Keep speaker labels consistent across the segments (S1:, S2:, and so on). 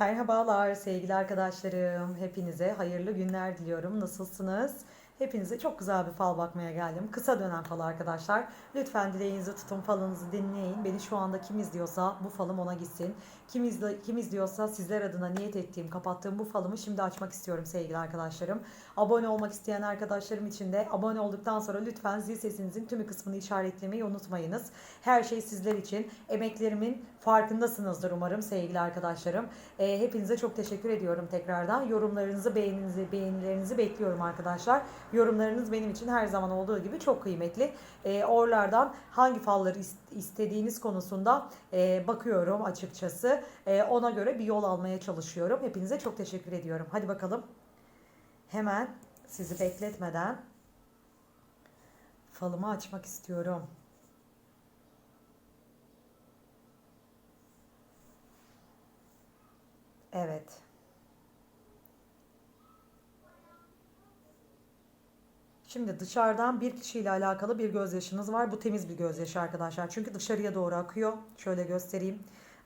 S1: Merhabalar sevgili arkadaşlarım. Hepinize hayırlı günler diliyorum. Nasılsınız? Hepinize çok güzel bir fal bakmaya geldim. Kısa dönem falı arkadaşlar. Lütfen dileğinizi tutun, falınızı dinleyin. Beni şu anda kim izliyorsa bu falım ona gitsin. Kim, izle, kim izliyorsa sizler adına niyet ettiğim, kapattığım bu falımı şimdi açmak istiyorum sevgili arkadaşlarım. Abone olmak isteyen arkadaşlarım için de abone olduktan sonra lütfen zil sesinizin tümü kısmını işaretlemeyi unutmayınız. Her şey sizler için. Emeklerimin farkındasınızdır umarım sevgili arkadaşlarım. Ee, hepinize çok teşekkür ediyorum tekrardan. Yorumlarınızı, beğeninizi, beğenilerinizi bekliyorum arkadaşlar. Yorumlarınız benim için her zaman olduğu gibi çok kıymetli. Ee, oralardan hangi falları is- istediğiniz konusunda e, bakıyorum açıkçası. E, ona göre bir yol almaya çalışıyorum. Hepinize çok teşekkür ediyorum. Hadi bakalım. Hemen sizi bekletmeden falımı açmak istiyorum. Evet. Şimdi dışarıdan bir kişiyle alakalı bir gözyaşınız var. Bu temiz bir gözyaşı arkadaşlar. Çünkü dışarıya doğru akıyor. Şöyle göstereyim.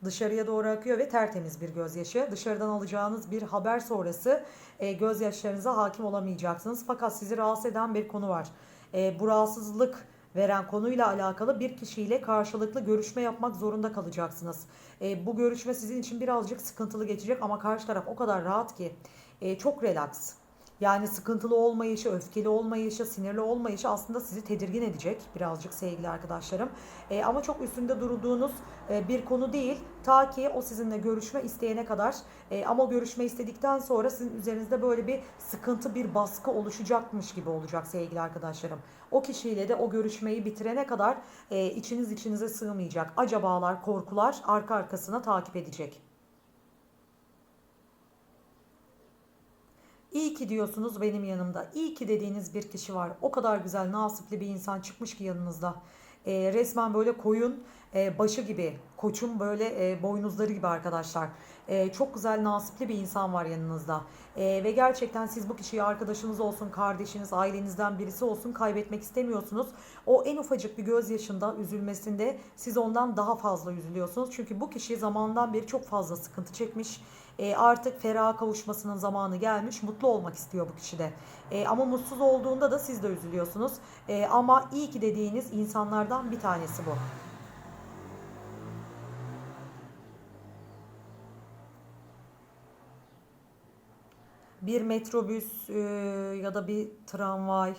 S1: Dışarıya doğru akıyor ve tertemiz bir gözyaşı. Dışarıdan alacağınız bir haber sonrası e, gözyaşlarınıza hakim olamayacaksınız. Fakat sizi rahatsız eden bir konu var. E, bu rahatsızlık veren konuyla alakalı bir kişiyle karşılıklı görüşme yapmak zorunda kalacaksınız. E, bu görüşme sizin için birazcık sıkıntılı geçecek ama karşı taraf o kadar rahat ki e, çok relax. Yani sıkıntılı olmayışı, öfkeli olmayışı, sinirli olmayışı aslında sizi tedirgin edecek birazcık sevgili arkadaşlarım. E, ama çok üstünde durduğunuz e, bir konu değil. Ta ki o sizinle görüşme isteyene kadar. E, ama görüşme istedikten sonra sizin üzerinizde böyle bir sıkıntı, bir baskı oluşacakmış gibi olacak sevgili arkadaşlarım. O kişiyle de o görüşmeyi bitirene kadar e, içiniz içinize sığmayacak. Acabalar, korkular arka arkasına takip edecek. İyi ki diyorsunuz benim yanımda. İyi ki dediğiniz bir kişi var. O kadar güzel, nasipli bir insan çıkmış ki yanınızda. E, resmen böyle koyun e, başı gibi, koçun böyle e, boynuzları gibi arkadaşlar. E, çok güzel, nasipli bir insan var yanınızda. E, ve gerçekten siz bu kişiyi arkadaşınız olsun, kardeşiniz, ailenizden birisi olsun kaybetmek istemiyorsunuz. O en ufacık bir gözyaşında, üzülmesinde siz ondan daha fazla üzülüyorsunuz. Çünkü bu kişi zamandan beri çok fazla sıkıntı çekmiş. E, artık feraha kavuşmasının zamanı gelmiş. Mutlu olmak istiyor bu kişi de. E, ama mutsuz olduğunda da siz de üzülüyorsunuz. E, ama iyi ki dediğiniz insanlardan bir tanesi bu. bir metrobüs e, ya da bir tramvay,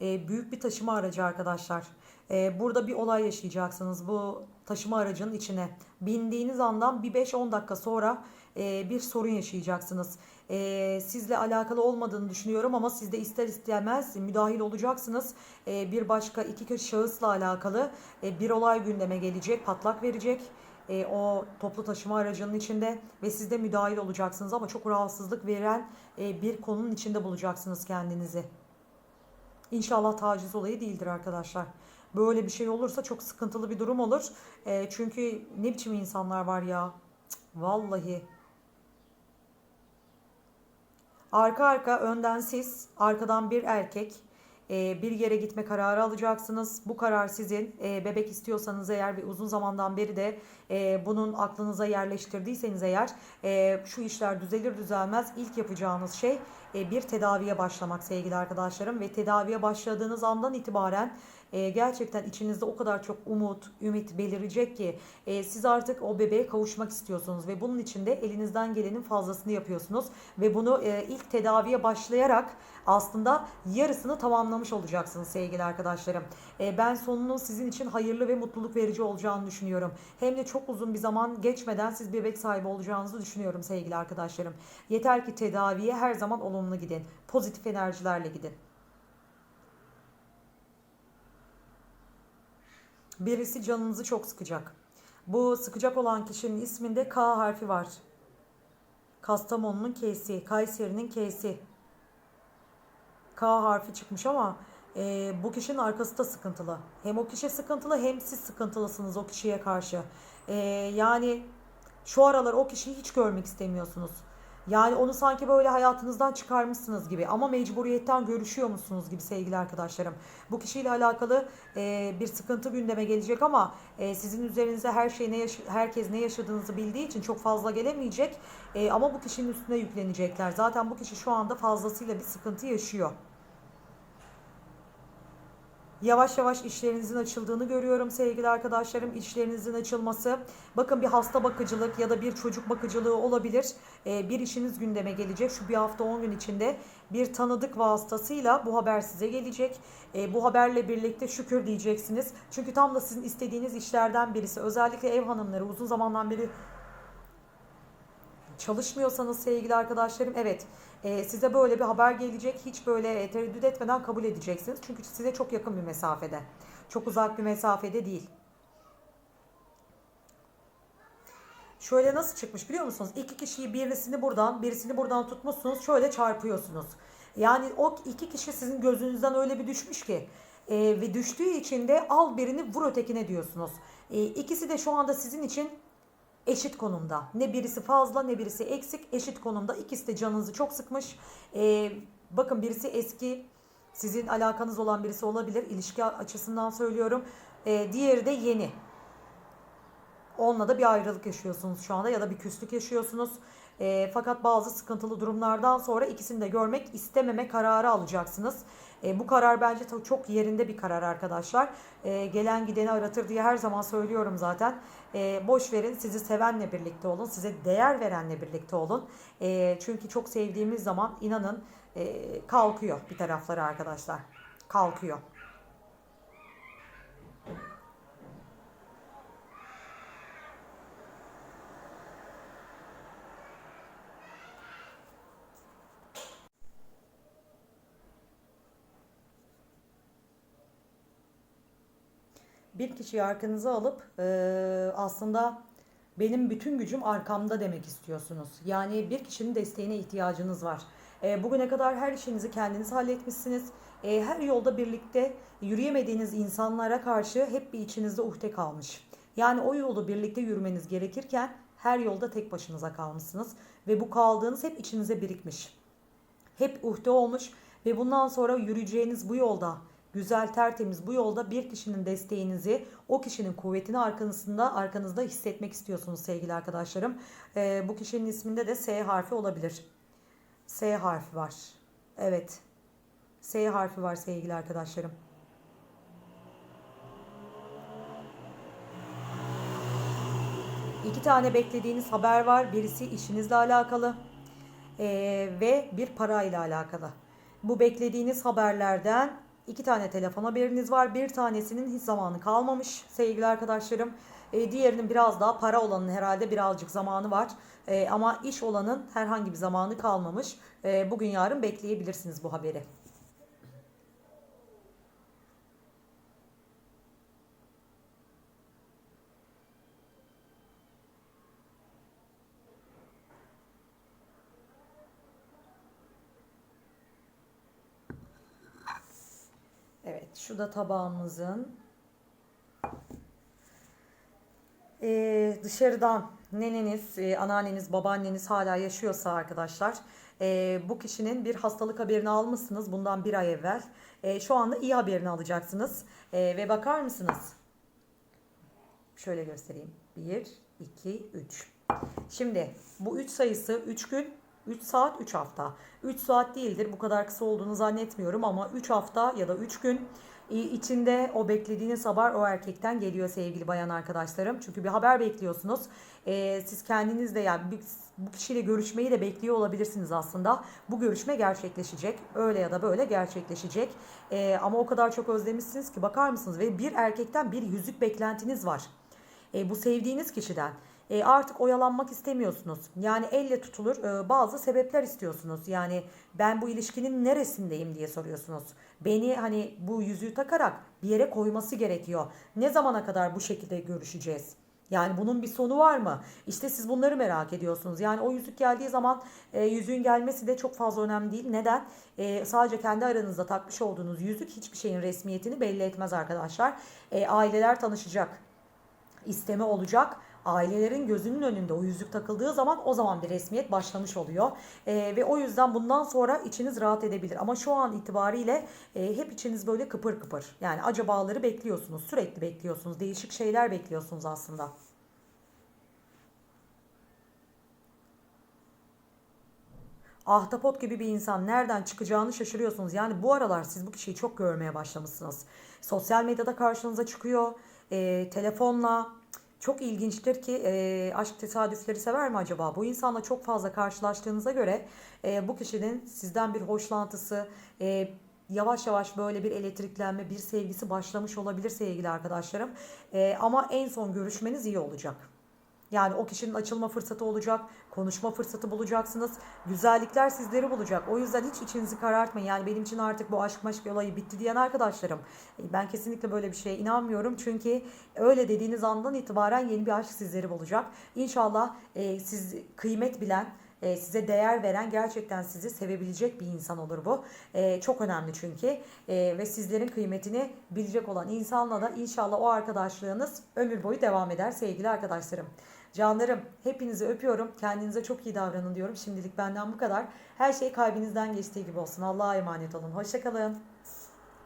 S1: e, büyük bir taşıma aracı arkadaşlar. E, burada bir olay yaşayacaksınız bu taşıma aracının içine. Bindiğiniz andan bir 5-10 dakika sonra e, bir sorun yaşayacaksınız. E, sizle alakalı olmadığını düşünüyorum ama siz de ister istemez müdahil olacaksınız. E, bir başka iki şahısla alakalı e, bir olay gündeme gelecek, patlak verecek e, o toplu taşıma aracının içinde ve siz de müdahil olacaksınız ama çok rahatsızlık veren e, bir konunun içinde bulacaksınız kendinizi. İnşallah taciz olayı değildir arkadaşlar. Böyle bir şey olursa çok sıkıntılı bir durum olur. E, çünkü ne biçim insanlar var ya. Cık, vallahi. Arka arka önden siz, arkadan bir erkek e, bir yere gitme kararı alacaksınız. Bu karar sizin. E, bebek istiyorsanız eğer bir uzun zamandan beri de e, bunun aklınıza yerleştirdiyseniz eğer şu işler düzelir düzelmez ilk yapacağınız şey bir tedaviye başlamak sevgili arkadaşlarım. Ve tedaviye başladığınız andan itibaren e, gerçekten içinizde o kadar çok umut, ümit belirecek ki e, siz artık o bebeğe kavuşmak istiyorsunuz. Ve bunun için de elinizden gelenin fazlasını yapıyorsunuz. Ve bunu e, ilk tedaviye başlayarak aslında yarısını tamamlamış olacaksınız sevgili arkadaşlarım. E, ben sonunun sizin için hayırlı ve mutluluk verici olacağını düşünüyorum. Hem de çok uzun bir zaman geçmeden siz bebek sahibi olacağınızı düşünüyorum sevgili arkadaşlarım. Yeter ki tedaviye her zaman olumlu gidin. Pozitif enerjilerle gidin. Birisi canınızı çok sıkacak. Bu sıkacak olan kişinin isminde K harfi var. Kastamonu'nun K'si, Kayseri'nin K'si. K harfi çıkmış ama e, bu kişinin arkası da sıkıntılı. Hem o kişi sıkıntılı hem siz sıkıntılısınız o kişiye karşı. E, yani şu aralar o kişiyi hiç görmek istemiyorsunuz. Yani onu sanki böyle hayatınızdan çıkarmışsınız gibi ama mecburiyetten görüşüyor musunuz gibi sevgili arkadaşlarım. Bu kişiyle alakalı e, bir sıkıntı gündeme gelecek ama e, sizin üzerinize her şey ne herkes ne yaşadığınızı bildiği için çok fazla gelemeyecek. E, ama bu kişinin üstüne yüklenecekler. Zaten bu kişi şu anda fazlasıyla bir sıkıntı yaşıyor. Yavaş yavaş işlerinizin açıldığını görüyorum sevgili arkadaşlarım. İşlerinizin açılması. Bakın bir hasta bakıcılık ya da bir çocuk bakıcılığı olabilir. Ee, bir işiniz gündeme gelecek. Şu bir hafta 10 gün içinde bir tanıdık vasıtasıyla bu haber size gelecek. Ee, bu haberle birlikte şükür diyeceksiniz. Çünkü tam da sizin istediğiniz işlerden birisi. Özellikle ev hanımları uzun zamandan beri çalışmıyorsanız sevgili arkadaşlarım evet e, size böyle bir haber gelecek. Hiç böyle e, tereddüt etmeden kabul edeceksiniz. Çünkü size çok yakın bir mesafede. Çok uzak bir mesafede değil. Şöyle nasıl çıkmış biliyor musunuz? İki kişiyi birisini buradan birisini buradan tutmuşsunuz. Şöyle çarpıyorsunuz. Yani o iki kişi sizin gözünüzden öyle bir düşmüş ki. e, ve düştüğü için de al birini vur ötekine diyorsunuz. E, ikisi de şu anda sizin için eşit konumda. Ne birisi fazla ne birisi eksik eşit konumda. İkisi de canınızı çok sıkmış. Ee, bakın birisi eski sizin alakanız olan birisi olabilir. İlişki açısından söylüyorum. Ee, diğeri de yeni. Onunla da bir ayrılık yaşıyorsunuz şu anda ya da bir küslük yaşıyorsunuz. Ee, fakat bazı sıkıntılı durumlardan sonra ikisini de görmek istememe kararı alacaksınız. Ee, bu karar bence çok yerinde bir karar arkadaşlar. Ee, gelen gideni aratır diye her zaman söylüyorum zaten. Ee, boş verin sizi sevenle birlikte olun. Size değer verenle birlikte olun. Ee, çünkü çok sevdiğimiz zaman inanın e, kalkıyor bir tarafları arkadaşlar. Kalkıyor. Bir kişiyi arkanıza alıp e, aslında benim bütün gücüm arkamda demek istiyorsunuz. Yani bir kişinin desteğine ihtiyacınız var. E, bugüne kadar her işinizi kendiniz halletmişsiniz. E, her yolda birlikte yürüyemediğiniz insanlara karşı hep bir içinizde uhde kalmış. Yani o yolu birlikte yürümeniz gerekirken her yolda tek başınıza kalmışsınız. Ve bu kaldığınız hep içinize birikmiş hep uhde olmuş ve bundan sonra yürüyeceğiniz bu yolda güzel tertemiz bu yolda bir kişinin desteğinizi o kişinin kuvvetini arkanızda arkanızda hissetmek istiyorsunuz sevgili arkadaşlarım. Ee, bu kişinin isminde de S harfi olabilir. S harfi var. Evet. S harfi var sevgili arkadaşlarım. İki tane beklediğiniz haber var. Birisi işinizle alakalı ee, ve bir parayla alakalı. Bu beklediğiniz haberlerden iki tane telefon haberiniz var. Bir tanesinin hiç zamanı kalmamış sevgili arkadaşlarım. Ee, diğerinin biraz daha para olanın herhalde birazcık zamanı var. Ee, ama iş olanın herhangi bir zamanı kalmamış. Ee, bugün yarın bekleyebilirsiniz bu haberi. Evet, şu da tabağımızın Ee, dışarıdan neneniz, e, anneanneniz, babaanneniz hala yaşıyorsa arkadaşlar e, bu kişinin bir hastalık haberini almışsınız bundan bir ay evvel. E, şu anda iyi haberini alacaksınız E, ve bakar mısınız? Şöyle göstereyim. 1, 2, 3. Şimdi bu 3 sayısı 3 gün, 3 saat, 3 hafta. 3 saat değildir. Bu kadar kısa olduğunu zannetmiyorum ama 3 hafta ya da 3 gün i- içinde o beklediğiniz haber o erkekten geliyor sevgili bayan arkadaşlarım. Çünkü bir haber bekliyorsunuz. Ee, siz kendiniz de yani bu kişiyle görüşmeyi de bekliyor olabilirsiniz aslında. Bu görüşme gerçekleşecek. Öyle ya da böyle gerçekleşecek. Ee, ama o kadar çok özlemişsiniz ki bakar mısınız? Ve bir erkekten bir yüzük beklentiniz var. E, bu sevdiğiniz kişiden. E, artık oyalanmak istemiyorsunuz. Yani elle tutulur e, bazı sebepler istiyorsunuz. Yani ben bu ilişkinin neresindeyim diye soruyorsunuz. Beni hani bu yüzüğü takarak bir yere koyması gerekiyor. Ne zamana kadar bu şekilde görüşeceğiz? Yani bunun bir sonu var mı? İşte siz bunları merak ediyorsunuz. Yani o yüzük geldiği zaman e, yüzüğün gelmesi de çok fazla önemli değil. Neden? E, sadece kendi aranızda takmış olduğunuz yüzük hiçbir şeyin resmiyetini belli etmez arkadaşlar. E, aileler tanışacak isteme olacak. Ailelerin gözünün önünde o yüzük takıldığı zaman o zaman bir resmiyet başlamış oluyor. Ee, ve o yüzden bundan sonra içiniz rahat edebilir. Ama şu an itibariyle e, hep içiniz böyle kıpır kıpır. Yani acabaları bekliyorsunuz. Sürekli bekliyorsunuz. Değişik şeyler bekliyorsunuz aslında. Ahtapot gibi bir insan nereden çıkacağını şaşırıyorsunuz. Yani bu aralar siz bu kişiyi çok görmeye başlamışsınız. Sosyal medyada karşınıza çıkıyor. e, telefonla. Çok ilginçtir ki e, aşk tesadüfleri sever mi acaba? Bu insanla çok fazla karşılaştığınıza göre e, bu kişinin sizden bir hoşlantısı, e, yavaş yavaş böyle bir elektriklenme, bir sevgisi başlamış olabilir sevgili arkadaşlarım. E, ama en son görüşmeniz iyi olacak. Yani o kişinin açılma fırsatı olacak, konuşma fırsatı bulacaksınız. Güzellikler sizleri bulacak. O yüzden hiç içinizi karartmayın. Yani benim için artık bu aşk maşk olayı bitti diyen arkadaşlarım. e, Ben kesinlikle böyle bir şeye inanmıyorum. Çünkü öyle dediğiniz andan itibaren yeni bir aşk sizleri bulacak. İnşallah e, siz kıymet bilen, e, size değer veren gerçekten sizi sevebilecek bir insan olur bu. E, çok önemli çünkü E, ve sizlerin kıymetini bilecek olan insanla da inşallah o arkadaşlığınız ömür boyu devam eder sevgili arkadaşlarım. Canlarım hepinizi öpüyorum. Kendinize çok iyi davranın diyorum. Şimdilik benden bu kadar. Her şey kalbinizden geçtiği gibi olsun. Allah'a emanet olun. Hoşçakalın.